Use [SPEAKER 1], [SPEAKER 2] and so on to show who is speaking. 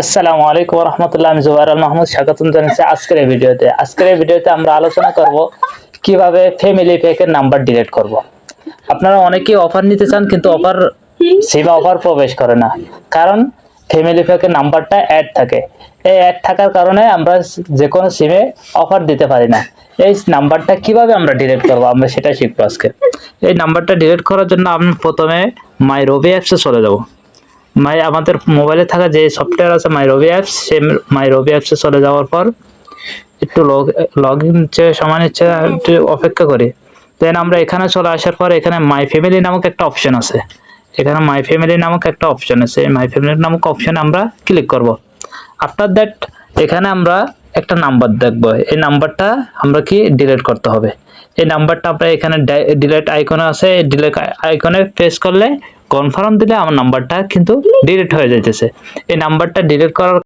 [SPEAKER 1] আসসালামু আলাইকুম রহমতুল্লাহ আমি জুবাইর মাহমুদ, স্বাগতম জানাচ্ছি আজকের এই ভিডিওতে। আজকের এই ভিডিওতে আমরা আলোচনা করব কীভাবে ফ্যামিলি প্যাকের নাম্বার ডিলিট করব। আপনারা অনেকেই অফার নিতে চান, কিন্তু অফার সিমে অফার প্রবেশ করে না। কারণ ফ্যামিলি প্যাকের নাম্বারটা অ্যাড থাকে। এই অ্যাড থাকার কারণে আমরা যে কোনো সিমে অফার দিতে পারি না। এই নাম্বারটা কীভাবে আমরা ডিলিট করব? আমরা সেটা শিখব আজকে। এই নাম্বারটা ডিলিট করার জন্য আমি প্রথমে মাই রবি অ্যাপসে চলে যাব। মাই, আমাদের মোবাইলে থাকা যে সফটওয়্যার আছে মাই রবি অ্যাপস সে মাই রবি অ্যাপসে চলে যাওয়ার পর একটু লগ লগ ইন সমান ইচ্ছে অপেক্ষা করি। দেন আমরা এখানে চলে আসার পর এখানে মাই ফ্যামিলি নামক একটা অপশন আছে। এখানে মাই ফ্যামিলি নামক একটা অপশন আছে। মাই ফ্যামিলি নামক অপশনে আমরা ক্লিক করব। আফটার দ্যাট এখানে আমরা একটা নাম্বার দেখব। এই নাম্বারটা আমরা কি ডিলিট করতে হবে? এই নাম্বারটা আপনার এখানে ডিলেট আইকন আছে। ডিলেট আইকনে প্রেস করলে কনফার্ম দিলে আমার নাম্বারটা কিন্তু ডিলিট হয়ে যাইতেছে। এই নাম্বারটা ডিলিট করার